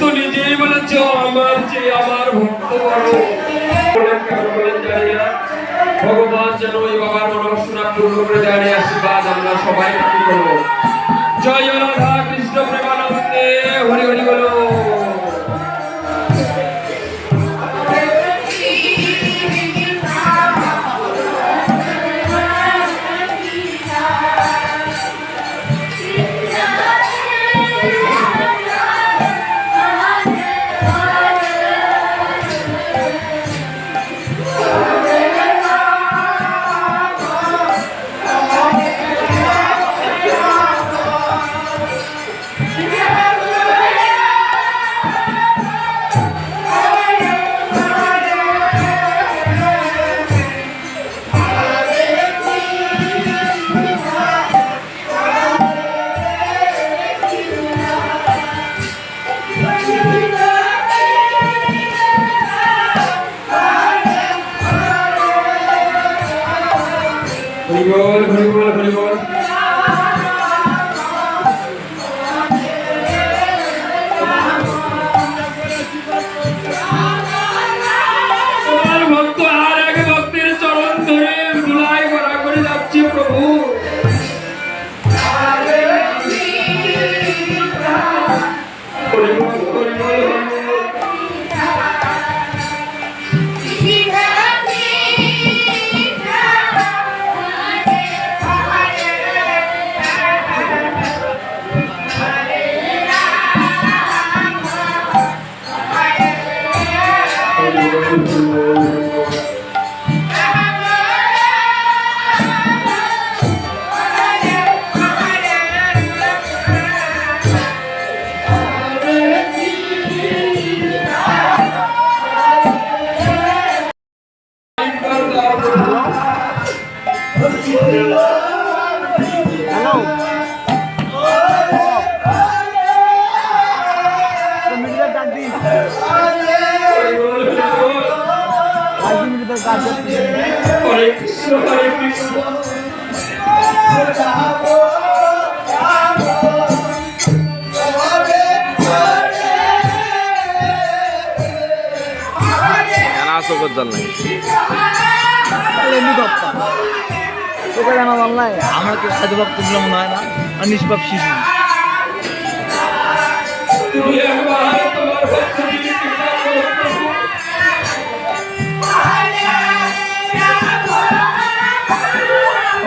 তো নিজেই বলেছ আমার যে আমার ভক্ত ভগবান যেন ওই বাবার মনোবাসনা পূর্ণ করে দেয় আশীর্বাদ আমরা সবাই জয় রাধা কৃষ্ণ। হরি বল হরি কৃষ্ণ হরে কৃষ্ণ আমরা কি সাধু ভক্ত মনে হয় না আর নিষ্পাপ শিশু